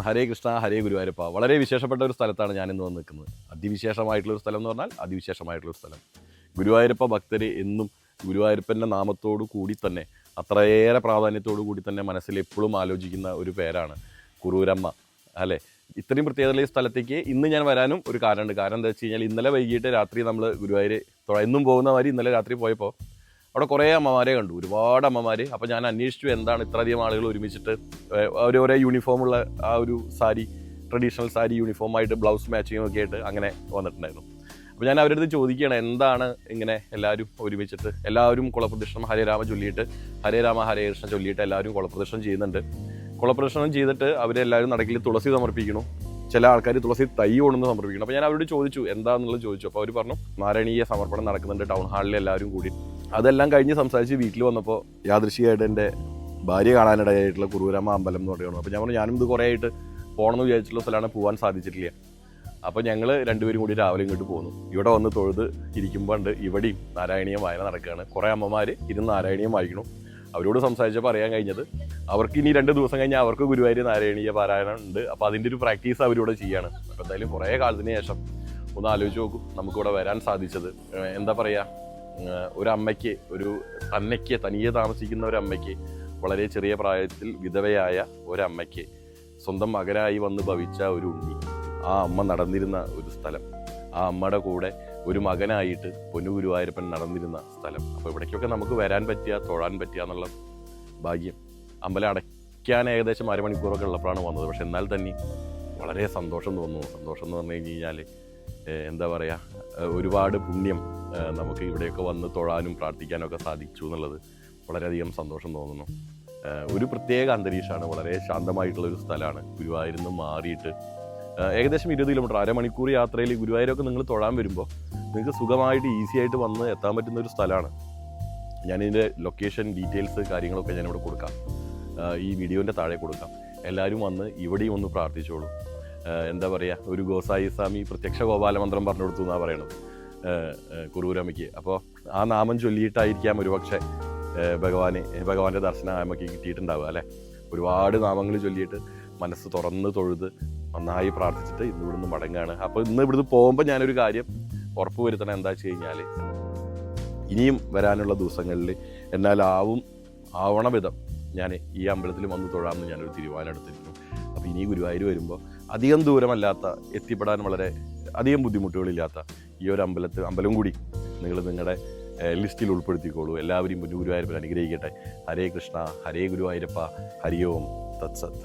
ഹരേ കൃഷ്ണ ഹരേ ഗുരുവായൂരപ്പ. വളരെ വിശേഷപ്പെട്ട ഒരു സ്ഥലത്താണ് ഞാൻ ഇന്ന് വന്ന് നിൽക്കുന്നത് അതിവിശേഷമായിട്ടുള്ള ഒരു സ്ഥലം എന്ന് പറഞ്ഞാൽ അതിവിശേഷമായിട്ടുള്ള ഒരു സ്ഥലം. ഗുരുവായൂരപ്പ ഭക്തർ എന്നും ഗുരുവായൂരപ്പന്റെ നാമത്തോടു കൂടി തന്നെ അത്രയേറെ പ്രാധാന്യത്തോടു കൂടി തന്നെ മനസ്സിൽ എപ്പോഴും ആലോചിക്കുന്ന ഒരു പേരാണ് കുറൂരമ്മ. അല്ലേ? ഇത്രയും പ്രത്യേകതയുള്ള ഈ സ്ഥലത്തേക്ക് ഇന്ന് ഞാൻ വരാനും ഒരു കാരണമുണ്ട്. കാരണം എന്താ വെച്ച് കഴിഞ്ഞാൽ ഇന്നലെ വൈകിട്ട് രാത്രി നമ്മൾ ഗുരുവായൂർ എന്നും പോകുന്ന മാതിരി ഇന്നലെ രാത്രി പോയപ്പോൾ അവിടെ കുറേ അമ്മമാരെ കണ്ടു. ഒരുപാട് അമ്മമാർ അപ്പോൾ ഞാൻ അന്വേഷിച്ചു എന്താണ് ഇത്രയധികം ആളുകൾ ഒരുമിച്ചിട്ട് ഓരോരോ യൂണിഫോമുള്ള ആ ഒരു സാരി ട്രഡീഷണൽ സാരി യൂണിഫോമായിട്ട് ബ്ലൗസ് മാച്ചിങ്ങും ഒക്കെ ആയിട്ട് അങ്ങനെ വന്നിട്ടുണ്ടായിരുന്നു. അപ്പോൾ ഞാൻ അവരടുത്ത് ചോദിക്കുകയാണ് എന്താണ് ഇങ്ങനെ എല്ലാവരും ഒരുമിച്ചിട്ട്? എല്ലാവരും കുളപ്രദക്ഷിണം ഹരേ രാമ ചൊല്ലിയിട്ട് ഹരേ രാമ ഹരേ കൃഷ്ണ ചൊല്ലിയിട്ട് എല്ലാവരും കുളപ്രദക്ഷിണം ചെയ്യുന്നുണ്ട്. കുളപ്രദക്ഷിണം ചെയ്തിട്ട് അവരെല്ലാവരും നടക്കിൽ തുളസി സമർപ്പിക്കണം ചില ആൾക്കാർ തുളസി തൈ കൊണ്ടുവന്ന് സമർപ്പിക്കണം അപ്പോൾ ഞാൻ അവരോട് ചോദിച്ചു എന്താണെന്നുള്ളത് ചോദിച്ചു. അപ്പോൾ അവർ പറഞ്ഞു നാരായണീയ സമർപ്പണം നടക്കുന്നുണ്ട് ടൗൺ ഹാളിൽ എല്ലാവരും കൂടി. അതെല്ലാം കഴിഞ്ഞ് സംസാരിച്ച് വീട്ടിൽ വന്നപ്പോൾ യാദൃശികമായിട്ട് എന്റെ ഭാര്യ കാണാനിടയായിട്ടുള്ള കുറൂരമ്മ അമ്പലം എന്ന് പറയുന്നത് അപ്പോൾ ഞാൻ പറഞ്ഞു ഞാനും ഇത് കുറേ ആയിട്ട് പോകണമെന്ന് വിചാരിച്ചിട്ടുള്ള സ്ഥലമാണ് പോകാൻ സാധിച്ചിട്ടില്ല. അപ്പോൾ ഞങ്ങൾ രണ്ടുപേരും കൂടി രാവിലെ ഇങ്ങോട്ട് പോന്നു. ഇവിടെ വന്ന് തൊഴുത് ഇരിക്കുമ്പോൾ ഉണ്ട് ഇവിടെയും നാരായണീയം വായന നടക്കുകയാണ്. കുറേ അമ്മമാർ ഇരുന്ന് നാരായണീയം വായിക്കണം അവരോട് സംസാരിച്ചപ്പോൾ അറിയാൻ കഴിഞ്ഞത് അവർക്ക് ഇനി രണ്ട് ദിവസം കഴിഞ്ഞാൽ അവർക്ക് ഗുരുവായൂർ നാരായണീയ പാരായണം ഉണ്ട്. അപ്പോൾ അതിന്റെ ഒരു പ്രാക്ടീസ് അവരോട് ചെയ്യാണ്. അപ്പോൾ എന്തായാലും കുറേ കാലത്തിന് ശേഷം ഒന്ന് ആലോചിച്ച് നോക്കും നമുക്കിവിടെ വരാൻ സാധിച്ചത്. എന്താ പറയുക ഏഹ് ഒരു തന്നയ്ക്ക് തനിയെ താമസിക്കുന്ന ഒരമ്മയ്ക്ക് വളരെ ചെറിയ പ്രായത്തിൽ വിധവയായ ഒരമ്മയ്ക്ക് സ്വന്തം മകനായി വന്ന് ഭവിച്ച ഒരു ഉണ്ണി. ആ അമ്മ നടന്നിരുന്ന ഒരു സ്ഥലം. ആ അമ്മയുടെ കൂടെ ഒരു മകനായിട്ട് പൊന്നുഗുരുവായൂരപ്പൻ നടന്നിരുന്ന സ്ഥലം. അപ്പോൾ ഇവിടേക്കൊക്കെ നമുക്ക് വരാൻ പറ്റിയ തൊഴാൻ പറ്റുക എന്നുള്ള ഭാഗ്യം. അമ്പലം അടയ്ക്കാൻ ഏകദേശം അരമണിക്കൂറൊക്കെ ഉള്ളപ്പോഴാണ് വന്നത്. പക്ഷെ എന്നാൽ തന്നെ വളരെ സന്തോഷം തോന്നുന്നു. സന്തോഷം എന്ന് പറഞ്ഞു കഴിഞ്ഞ് കഴിഞ്ഞാൽ എന്താ പറയുക ഒരുപാട് പുണ്യം നമുക്ക് ഇവിടെയൊക്കെ വന്ന് തൊഴാനും പ്രാർത്ഥിക്കാനൊക്കെ സാധിച്ചു എന്നുള്ളത് വളരെയധികം സന്തോഷം തോന്നുന്നു. ഒരു പ്രത്യേക അന്തരീക്ഷമാണ് വളരെ ശാന്തമായിട്ടുള്ള ഒരു സ്ഥലമാണ്. ഗുരുവായൂരിൽ നിന്ന് മാറിയിട്ട് ഏകദേശം ഇരുപത് കിലോമീറ്റർ അരമണിക്കൂർ യാത്രയിൽ ഗുരുവായൂരൊക്കെ നിങ്ങൾ തൊഴാൻ വരുമ്പോൾ നിങ്ങൾക്ക് സുഖമായിട്ട് ഈസി ആയിട്ട് വന്ന് എത്താൻ പറ്റുന്ന ഒരു സ്ഥലമാണ്. ഞാനിതിന്റെ ലൊക്കേഷൻ ഡീറ്റെയിൽസ് കാര്യങ്ങളൊക്കെ ഞാനിവിടെ കൊടുക്കാം. ഈ വീഡിയോന്റെ താഴെ കൊടുക്കാം. എല്ലാവരും വന്ന് ഇവിടെയും ഒന്ന് പ്രാർത്ഥിച്ചോളൂ. എന്താ പറയുക ഒരു ഗോസായി സ്വാമി പ്രത്യക്ഷ ഗോപാലമന്ത്രം പറഞ്ഞു കൊടുത്തു എന്നാണ് പറയണത്. കുറൂരമ്മയ്ക്ക് അപ്പോൾ ആ നാമം ചൊല്ലിയിട്ടായിരിക്കാം ഒരുപക്ഷെ ഭഗവാന് ഭഗവാനെ ഭഗവാന്റെ ദർശനം അമ്മയ്ക്ക് കിട്ടിയിട്ടുണ്ടാവുക അല്ലേ? ഒരുപാട് നാമങ്ങൾ ചൊല്ലിയിട്ട് മനസ്സ് തുറന്ന് തൊഴുത് നന്നായി പ്രാർത്ഥിച്ചിട്ട് ഇന്ന് ഇവിടുന്ന് മടങ്ങുകയാണ് അപ്പോൾ ഇന്ന് ഇവിടുന്ന് പോകുമ്പോൾ ഞാനൊരു കാര്യം ഉറപ്പ് വരുത്തണം എന്താ വെച്ച് കഴിഞ്ഞാൽ ഇനിയും വരാനുള്ള ദിവസങ്ങളിൽ എന്നാലാവും ആവണ വിധം ഞാൻ ഈ അമ്പലത്തിൽ വന്ന് തൊഴാമെന്ന് ഞാനൊരു തീരുമാനം എടുത്തിരുന്നു. അപ്പോൾ ഇനി ഗുരുവായൂർ വരുമ്പോൾ അധികം ദൂരമല്ലാത്ത എത്തിപ്പെടാൻ വളരെ അധികം ബുദ്ധിമുട്ടുകളില്ലാത്ത ഈ ഒരു അമ്പലത്തിൽ അമ്പലം കൂടി നിങ്ങൾ നിങ്ങളുടെ ലിസ്റ്റിൽ ഉൾപ്പെടുത്തിക്കോളൂ. എല്ലാവരെയും ഗുരുവായൂരപ്പൻ അനുഗ്രഹിക്കട്ടെ. ഹരേ കൃഷ്ണ ഹരേ ഗുരുവായൂരപ്പ ഹരി ഓം തത്സത്ത്